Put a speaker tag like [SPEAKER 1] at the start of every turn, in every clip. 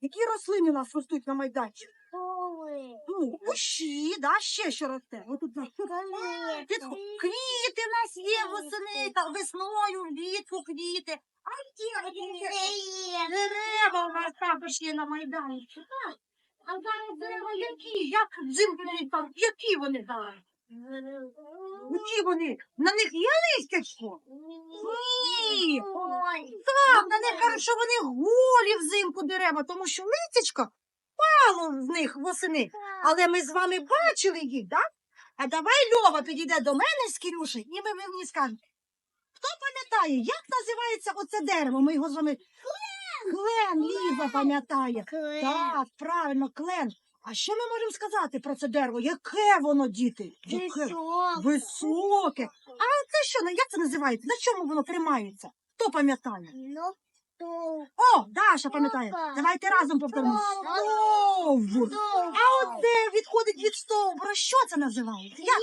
[SPEAKER 1] Які рослини у нас ростуть на майданчику? Ну, кущі, да, ще що росте. Отут у нас під... квіти у нас є восени, та весною, влітку квіти. А де дерева у нас також є на майданчику. Так. А зараз дерева які? Як взимку там? Які вони зараз? Які вони? На них є листячко? Ні. Так, на них кажуть, що вони голі взимку дерева, тому що листячко мало з них восени. Але ми з вами бачили їх, так? А давай Льова підійде до мене з Кирюшею, і ми мені скажемо. Хто пам'ятає, як називається оце дерево? Ми його з вами. Клен, Ліза пам'ятає. Так, правильно, клен. А що ми можемо сказати про це дерево? Яке воно, діти? Яке? Високе. А це що? ну, Як це називається? На чому воно тримається? Хто пам'ятає?
[SPEAKER 2] Ну, то.
[SPEAKER 1] О, Даша пам'ятає. Давайте разом повторимо. Стовбур. А оце відходить від стовбура. Що це називається? Як?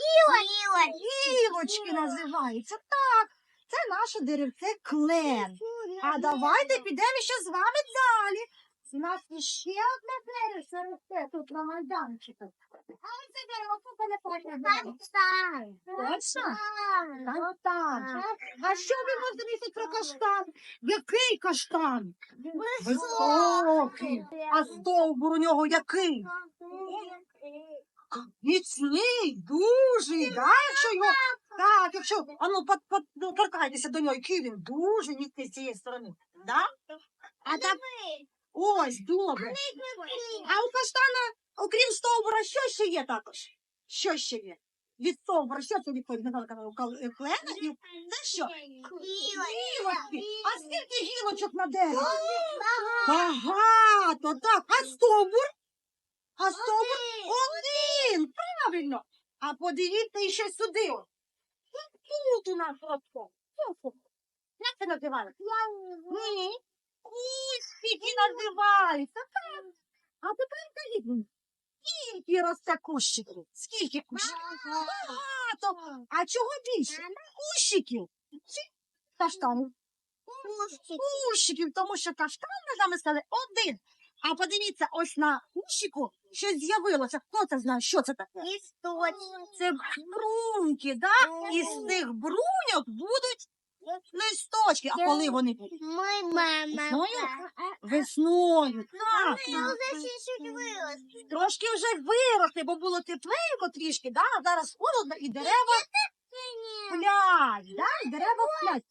[SPEAKER 1] Гілочки називаються. Так. Це наше деревце клен. А давайте підемо ще з вами далі. У нас іще одне деревце росте тут на майданчику. А оце дерево тут не пам'ятає. Точно? Каштан. А що ви можете місяць про каштан? Який каштан? Високий. А стовбур у нього який? Міцний, дуже, да, якщо його, так, якщо, а ну, под, под, ну, торкайтеся до нього, який він дуже міцний з цієї сторони, да? А так, ось, добре. А у каштана, окрім стовбура, що ще є також? Що ще є? Від стовбура, що це відходить? Наталка е, клена і це що? Гілочки. А скільки гілочок на дереві? Багато, так. А стовбур? А стовбур один, правильно. А подивіться ще сюди. Тут, у нас росте. Як це називається? Ні. Кущики називаються. Так. А тепер скажіть мені, скільки росте кущиків? Скільки кущиків? Багато. А чого більше? Кущиків чи каштанів? Кущиків, тому що каштан, ми з вами сказали, один. А подивіться, ось на кущику щось з'явилося. Хто це знає, що це таке? Це бруньки, да? І з цих бруньок будуть листочки. А коли вони будуть?
[SPEAKER 2] Мой мама.
[SPEAKER 1] Весною? Весною. Так. Трошки вже виросли, бо було тепленько трішки, да? а зараз холодно і дерева сплять, да? і дерева сплять.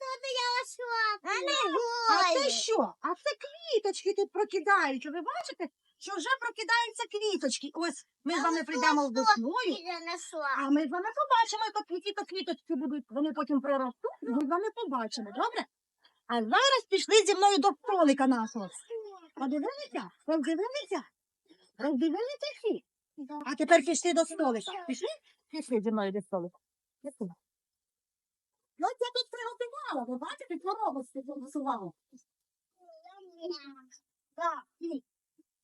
[SPEAKER 1] А це що? А це квіточки тут прокидаються. Ви бачите, що вже прокидаються квіточки. Ось ми з вами прийдемо весною. А ми з вами побачимо, як які то квіточки будуть. Вони потім проростуть, і ми з вами побачимо, добре? А зараз пішли зі мною до столика нашого. Подивилися? Роздивилися? Роздивилися всі? А тепер пішли до столика. Пішли? Пішли зі мною до столика. Пішли. Ну, я тут приготувала, ви бачите. Так, і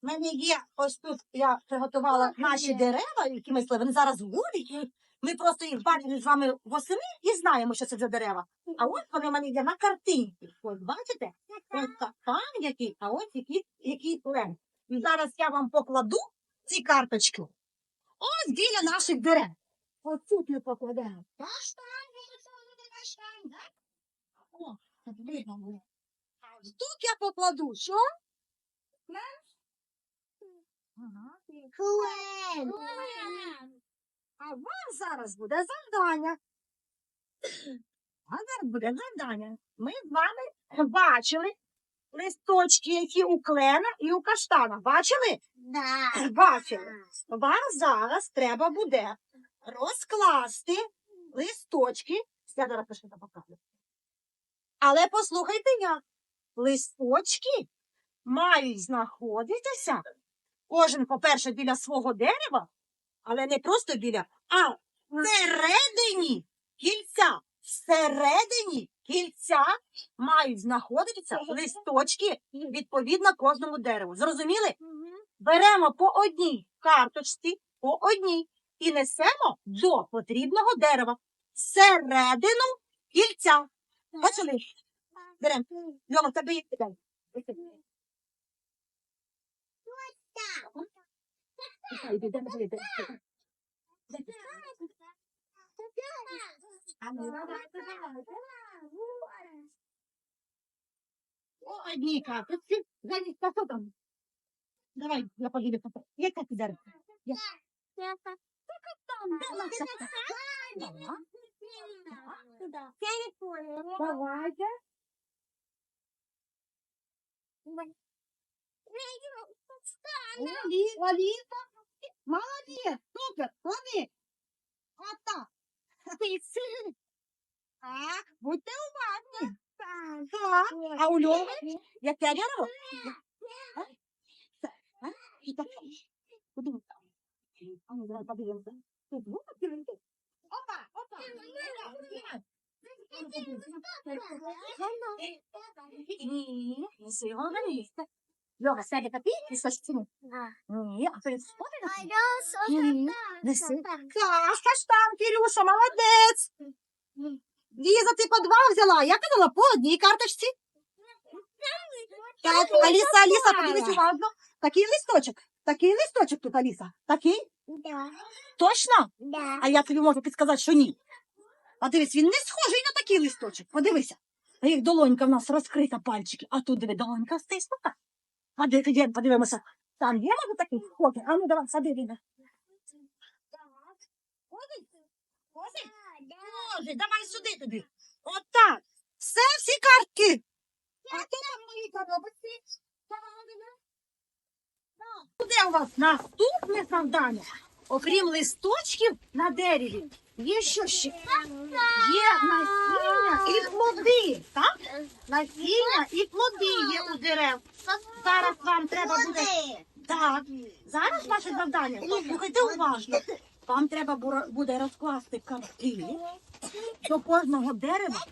[SPEAKER 1] в мене є ось тут я приготувала наші дерева, які ми сли, вони зараз і ми просто їх бачили з вами восени і знаємо, що це за дерева. А ось вони в мене є на картинці. Ось бачите? Ось там який, а ось який, який плен. І зараз я вам покладу ці карточки. Ось біля наших дерев. Ось тут ми покладемо. Каштан, каштан, так? О. А тут я покладу, що? Ага. А вам зараз буде завдання. А зараз буде завдання. Ми з вами бачили листочки, які у клена і у каштана. Бачили? Бачили. Вам зараз треба буде розкласти листочки. Я зараз пишу на покажу. Але послухайте як. Листочки мають знаходитися кожен, по-перше, біля свого дерева, але не просто біля, а всередині кільця. Всередині кільця мають знаходитися листочки відповідно кожному дереву. Зрозуміли? Беремо по одній карточці, по одній, і несемо до потрібного дерева. Всередину кільця. Бачили? Беремо. В тебе є ідея. Йди, йди, йди, йди. А ну, давай, давай. Ой, Ніка, тут всі залізь, та що там? Давай, я поїду. Яка ти зараз? Там, де наша? Давайте. Лі, Аліса. Молодець, супер, клади. От так. Так, будьте уважні. Так. А у Льови? Яке дерево? А? Це, а? І так. Куди? А ну, давай подивимося. Тут, ну, подивимося. Опа, опа. Ні, неси його на місце. Льова, сяде папі, і ж цьому? Ні, а перед сподобається. Неси. Каш, каштан, Кирюша, молодець. Ліза, ти по два взяла. Я казала по одній карточці. Так, Аліса, Аліса, подивись уважно. Такий листочок. Такий листочок тут, Аліса. Такий? Да. Точно? Да. А я тобі можу підказати, що ні. А дивись, він не схожий на такий листочок. Подивися. Як долонька в нас розкрита пальчики, а тут диви, долонька стиснута. Де тоді подивимося. Там є може такий схожий? А ну давай, сади, Ліна. Ходить? Ходить? Може, давай сюди туди. Отак. Все, всі картки. А то там мої коробочці. Де у вас наступне завдання? Окрім листочків на дереві, є що ще? Є насіння і плоди, так? Насіння і плоди є у дерев. Зараз вам треба буде так, зараз ваше завдання. Послухайте уважно. Вам треба буде розкласти картки до кожного дерева,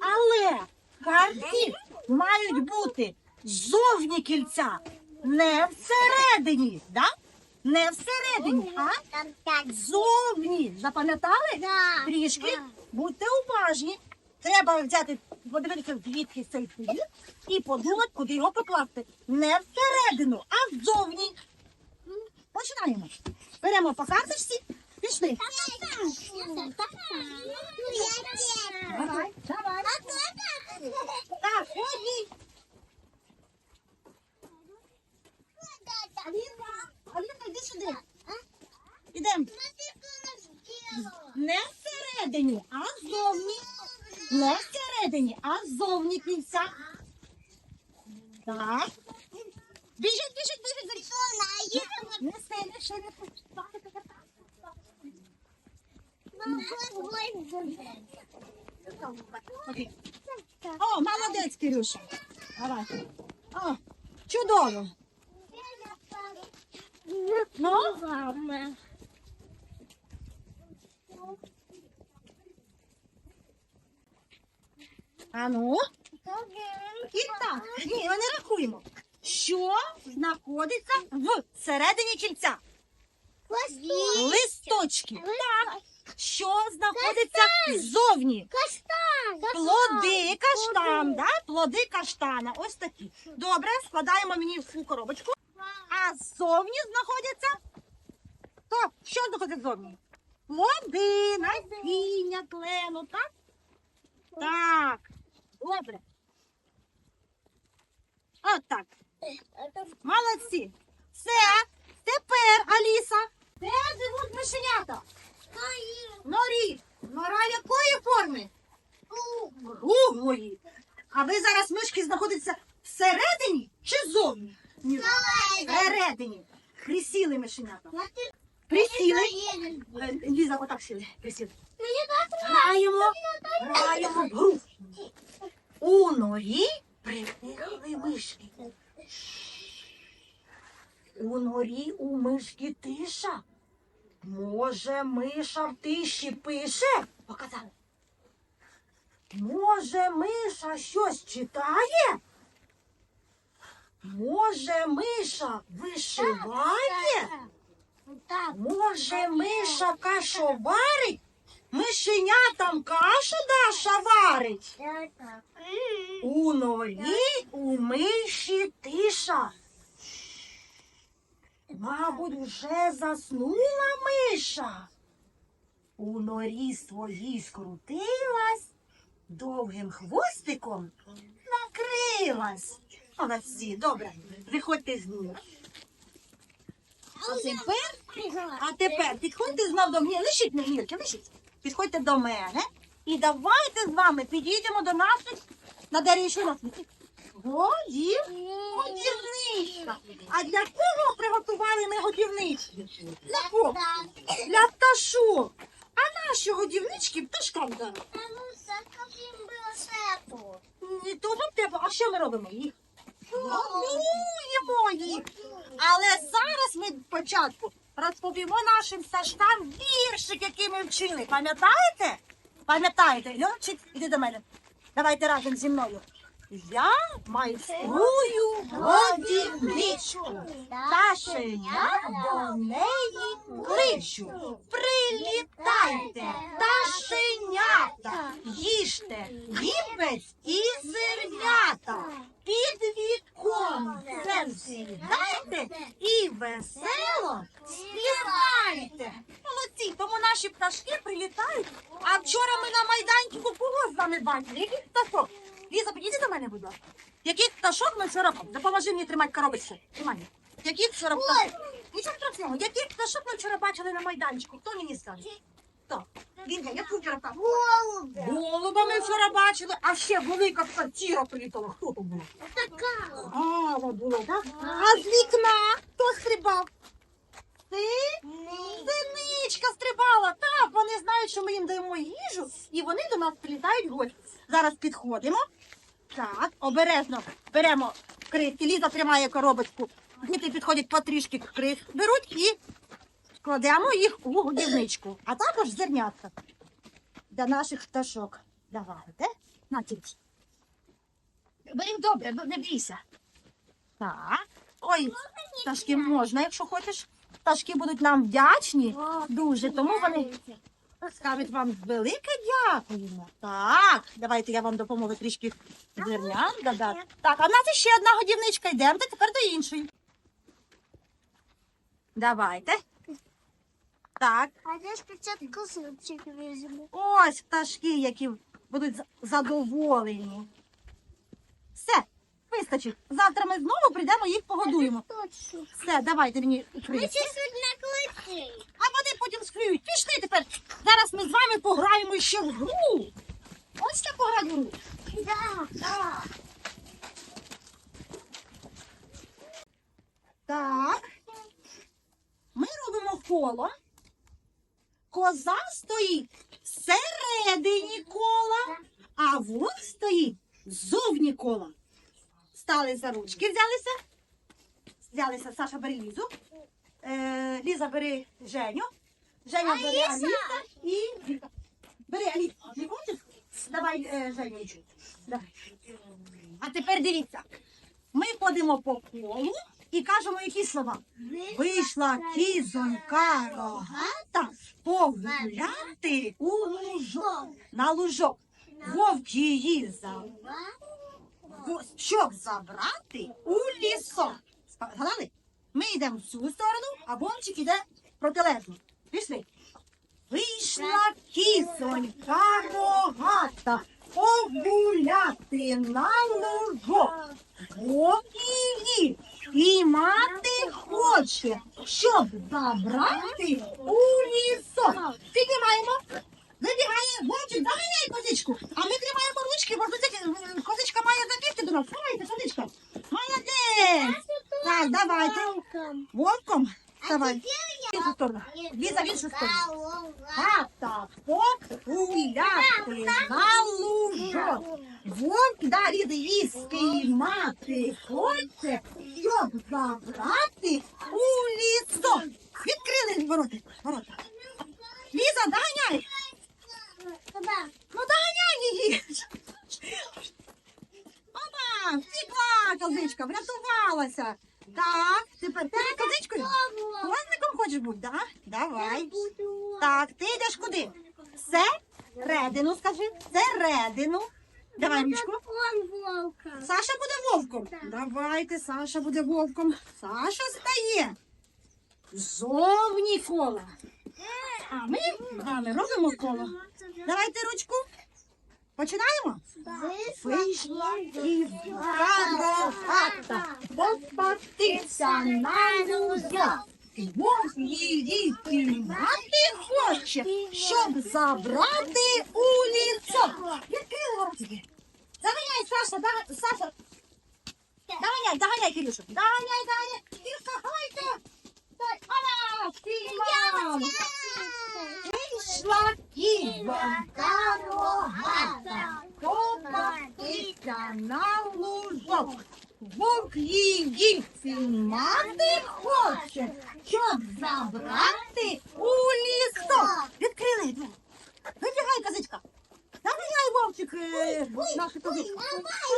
[SPEAKER 1] але картки мають бути ззовні кільця, не всередині, да? Не всередині, а ззовні. Запам'ятали? Трішки будьте уважні. Треба взяти, подивитися, звідки цей плід і подумати, куди його покласти. Не всередину, а ззовні. Починаємо. Беремо по карточці. Пішли. Давай, давай. Так, ходіть. Всередині, а ззовні. Не всередині, а ззовні кільця. Так. Біжить, біжить, біжить. біжить. Не сильно, не Окей. О, молодець, Кирюша. Давай. О, чудово. Ну, а ну. І так, ні, ми не рахуємо. Що знаходиться в середині кільця? Листочки. Так. Що знаходиться ззовні? Каштан. Плоди каштан, да? Плоди каштана. Ось такі. Добре, складаємо мені в цю коробочку. А ззовні знаходяться. То, що знаходиться ззовні? Плоди, насіння, клену, так? Так. Добре. От так. Молодці. Все. Тепер, Аліса, де живуть мишенята? Норі. Нора якої форми? Круглої. А ви зараз мишки знаходяться всередині чи ззовні? Ні. Всередині. Присіли мишенята. Присіли. Е, Ліза, отак сіли. Присіли. Граємо. Граємо в гру. У норі притихли мишки. У норі у мишки тиша. Може, миша в тиші пише? Показали. Може, миша щось читає? Може, миша вишиває? Може, миша кашу варить? Мишенятам кашу Даша варить. У норі у миші тиша. Мабуть, вже заснула миша. У норі своїй скрутилась, довгим хвостиком накрилась. Молодці, добре, виходьте з ним. А тепер, а тепер підходьте знов до мене. Лишіть мені, Мірки, лишіть. Підходьте до мене і давайте з вами підійдемо до наших на дереві що у? Годів. Годівничка. А для кого приготували ми годівнички? Для кого? Для пташок. А наші годівнички пташкам дали. Не то вам треба. А що ми робимо? Їх годуємо їх. Але зараз ми спочатку розповімо нашим саштам віршик, який ми вчили. Пам'ятаєте? Пам'ятаєте? Льончик, іди до мене. Давайте разом зі мною. Я майструю годівничку. Пташеня до неї кличу. Прилітайте, пташенята, їжте гібець і зернята. Під віком сідайте і весело співайте. Молодці, тому наші пташки прилітають. А вчора ми на майданчику кого з вами бачили? Ліза, підійди до мене, будь ласка. Яких пташок ми вчора допоможи мені тримати коробочку. Тримай. Яких вчора пташок? Нічого страшного. Яких пташок ми вчора бачили на майданчику? Хто мені скаже? Хто? Ліза, яку вчора пташку? Голуба ми вчора бачили, а ще велика така тіра прилітала. Хто то був? Гава було, так? А з вікна хто стрибав? Ти? Синичка стрибала. Так, вони знають, що ми їм даємо їжу, і вони до нас прилітають гості. Зараз підходимо. Так, обережно беремо кришки. Ліза тримає коробочку. Діти підходять потрішки крис, беруть і кладемо їх у годівничку. А також зернятка для наших пташок. Давайте. На тільки. Бери добре, не бійся. Так. Ой, пташки можна, якщо хочеш. Пташки будуть нам вдячні дуже, тому вони скажуть вам велике дякуємо. Так, давайте я вам допоможу трішки зернят додати. Так, а в нас ще одна годівничка. Йдемо тепер до іншої. Давайте. Так,
[SPEAKER 2] А де спочатку супчик візьму?
[SPEAKER 1] ось пташки, які будуть задоволені. Все, вистачить. Завтра ми знову прийдемо їх погодуємо. Все, давайте мені
[SPEAKER 2] Ми.
[SPEAKER 1] А вони потім склюють. Пішли тепер. Зараз ми з вами пограємо ще в гру. Так пограти в гру.
[SPEAKER 2] Да.
[SPEAKER 1] Так. Так. Ми робимо коло. Коза стоїть всередині кола, а вовк стоїть ззовні кола. Стали за ручки, взялися. Взялися, Саша, бери Лізу. Е, Ліза, бери Женю. Женя бери Аліса і Бери Алісу. Не хочеш? Давай е, Женю. Давай. А тепер дивіться. Ми ходимо по колу і кажемо які слова. Вийшла кізонька рогата погуляти у лужок. На лужок. Вовк її за щоб забрати у лісок. Згадали? Ми йдемо в цю сторону, а Бомчик іде протилежно. Пішли. Вийшла кізонька рогата погуляти на лужок. Вовк її піймати хоче, щоб забрати у лісок. Піднімаємо. Вибігає Вовчик, заганяй козичку. А ми тримаємо ручки, бо козичка має забігти до нас. Давайте, козичка. Молодець. Так, давайте. Вовком. Давай. В іншу сторону. Ліза в іншу сторону. Хата погуляти на лужок. Вовк далі її спіймати хоче, щоб забрати у лісок. Відкрили ворота. ворота. Ліза, доганяй. Ну доганяй її. Мама, втекла козичка, врятувалася. Так, тепер ти козичкою? Власником хочеш бути, да? Давай. Так, ти йдеш куди? Середину, скажи. Середину. Давай ручку. Саша буде вовком. Давайте, Саша буде вовком. Саша стає. Зовні коло. А ми з вами робимо коло. Давайте ручку. Починаємо. Дівка рогата, попатися на лузя. Її піймати хоче, щоб забрати у лісок. Відкрила ротики. Заганяй, Саша, Саша. Доганяй, доганяй, Кирюшу. Доганяй, доганяй. Кирюшка, ховайте. Дай, Ала, піймав. Вийшла дівка рогата, попатися на лужок. Вовк її піймати хоче, щоб забрати у лісок. Відкрили двері. Вибігай, козичка. Доганяй, вовчик, е, нашу козичку.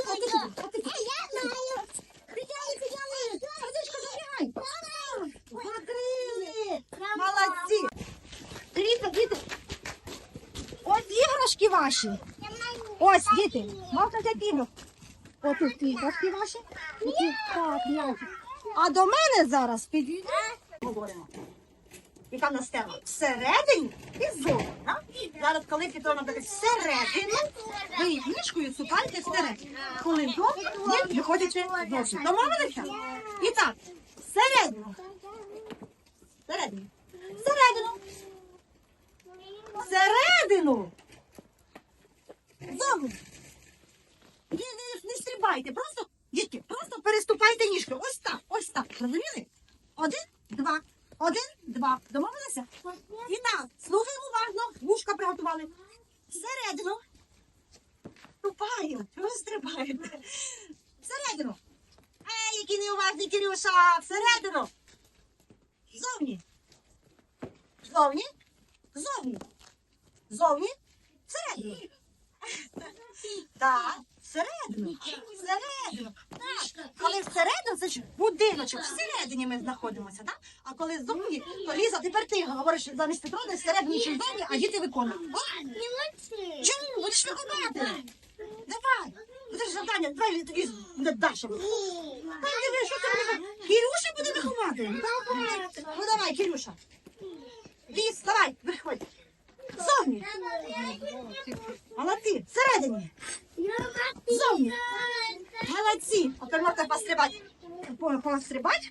[SPEAKER 1] А ти що? А ти що? Підняли, підняли. Козичка, забігай. Закрили. Молодці. Дивіться, діти. Ось іграшки ваші. Ось, діти. Можна взяти іграшки. Ось тут іграшки ваші. Які так, м'ячик. А до мене зараз підійде. Говоримо. Яка в нас тема? Всередині і ззовні. Зараз, коли Петро буде всередину, ви ніжкою сукаєте всередину. Коли зовні, ні, виходите зовсім. Домовилися? І так. Всередину. Всередину. Всередину. Зовні. Ні, не, стрибайте, просто, дітки, просто переступайте ніжки. Ось так, ось так. Розуміли? Один, два, один, два. Домовилися? І так, слухаємо уважно. Вушка приготували. Всередину. Ступаємо, ви стрибаєте. Всередину. Ей, який неуважний Кирюша! Всередину. Зовні. Зовні. Зовні. Всередину. Так, всередину. Всередину. Так. Коли всередину, це ж будиночок. Всередині ми знаходимося, так? А коли зовні, то Ліза, тепер ти говориш замість Петрони всередині чи зовні, а діти виконують. О, Чому? Будеш виконувати. Давай. Це ж завдання, давай тоді буде далі. Та диви, що ти буде? Кирюша буде виховати. Ну давай, Кирюша. Ліз, давай, виходь. Зовні. Молодці, всередині. Зовні. Молодці. А тепер можна пострибати. Пострибати.